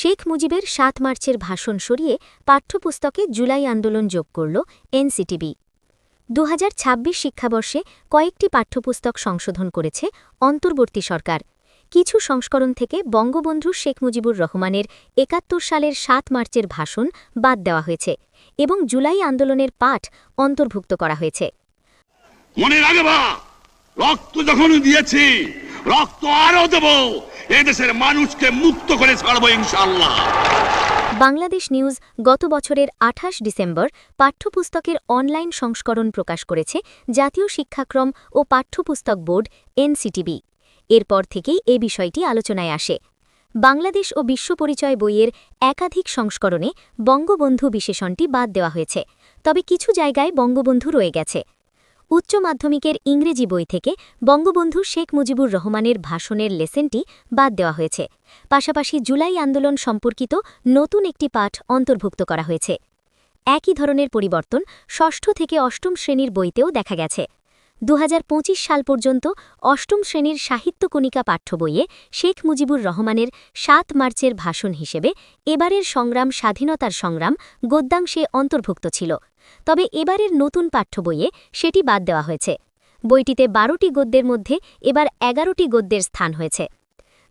শেখ মুজিবের সাত মার্চের ভাষণ সরিয়ে পাঠ্যপুস্তকে জুলাই আন্দোলন যোগ করল এনসিটিবি। দু হাজার ছাব্বিশ শিক্ষাবর্ষে কয়েকটি পাঠ্যপুস্তক সংশোধন করেছে অন্তর্বর্তী সরকার। কিছু সংস্করণ থেকে বঙ্গবন্ধু শেখ মুজিবুর রহমানের একাত্তর সালের সাত মার্চের ভাষণ বাদ দেওয়া হয়েছে এবং জুলাই আন্দোলনের পাঠ অন্তর্ভুক্ত করা হয়েছে। মনে রাখবা রক্ত যখন দিয়েছি, রক্ত আরও দেব এদেশের মানুষকে মুক্ত করে ছাড়বো ইনশাল্লাহ বাংলাদেশ নিউজ গত বছরের আঠাশ ডিসেম্বর পাঠ্যপুস্তকের অনলাইন সংস্করণ প্রকাশ করেছে জাতীয় শিক্ষাক্রম ও পাঠ্যপুস্তক বোর্ড, এনসিটিবি। এরপর থেকেই এ বিষয়টি আলোচনায় আসে। বাংলাদেশ ও বিশ্ব পরিচয় বইয়ের একাধিক সংস্করণে বঙ্গবন্ধু বিশেষণটি বাদ দেওয়া হয়েছে। তবে কিছু জায়গায় বঙ্গবন্ধু রয়ে গেছে। উচ্চ মাধ্যমিকের ইংরেজি বই থেকে বঙ্গবন্ধু শেখ মুজিবুর রহমানের ভাষণের লেসেনটি বাদ দেওয়া হয়েছে। পাশাপাশি জুলাই আন্দোলন সম্পর্কিত নতুন একটি পাঠ অন্তর্ভুক্ত করা হয়েছে। একই ধরনের পরিবর্তন ষষ্ঠ থেকে অষ্টম শ্রেণির বইতেও দেখা গেছে। দু হাজার পঁচিশ সাল পর্যন্ত অষ্টম শ্রেণির সাহিত্য কণিকা পাঠ্য বইয়ে শেখ মুজিবুর রহমানের সাত মার্চের ভাষণ হিসেবে এবারের সংগ্রাম স্বাধীনতার সংগ্রাম গদ্যাংশে অন্তর্ভুক্ত ছিল। তবে এবারের নতুন পাঠ্য বইয়ে সেটি বাদ দেওয়া হয়েছে। বইটিতে বারোটি গদ্যের মধ্যে এবার এগারোটি গদ্যের স্থান হয়েছে।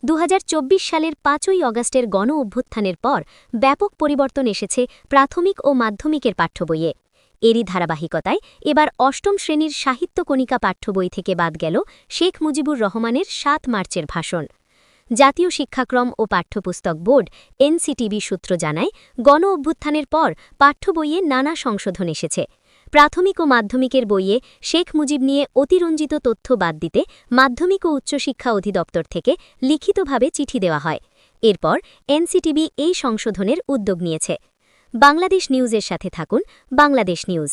দু হাজার চব্বিশ সালের পাঁচই অগাস্টের গণ অভ্যুত্থানের পর ব্যাপক পরিবর্তন এসেছে প্রাথমিক ও মাধ্যমিকের পাঠ্য বইয়ে। এরই ধারাবাহিকতায় এবার অষ্টম শ্রেণির সাহিত্য কণিকা পাঠ্য বই থেকে বাদ গেল শেখ মুজিবুর রহমানের সাত মার্চের ভাষণ। জাতীয় শিক্ষাক্রম ও পাঠ্যপুস্তক বোর্ড এনসিটিবি সূত্র জানায়, গণ অভ্যুত্থানের পর পাঠ্য বইয়ে নানা সংশোধন এসেছে। প্রাথমিক ও মাধ্যমিকের বইয়ে শেখ মুজিব নিয়ে অতিরঞ্জিত তথ্য বাদ দিতে মাধ্যমিক ও উচ্চশিক্ষা অধিদপ্তর থেকে লিখিতভাবে চিঠি দেওয়া হয়। এরপর এনসিটিবি এই সংশোধনের উদ্যোগ নিয়েছে। বাংলাদেশ নিউজের সাথে থাকুন বাংলাদেশ নিউজ।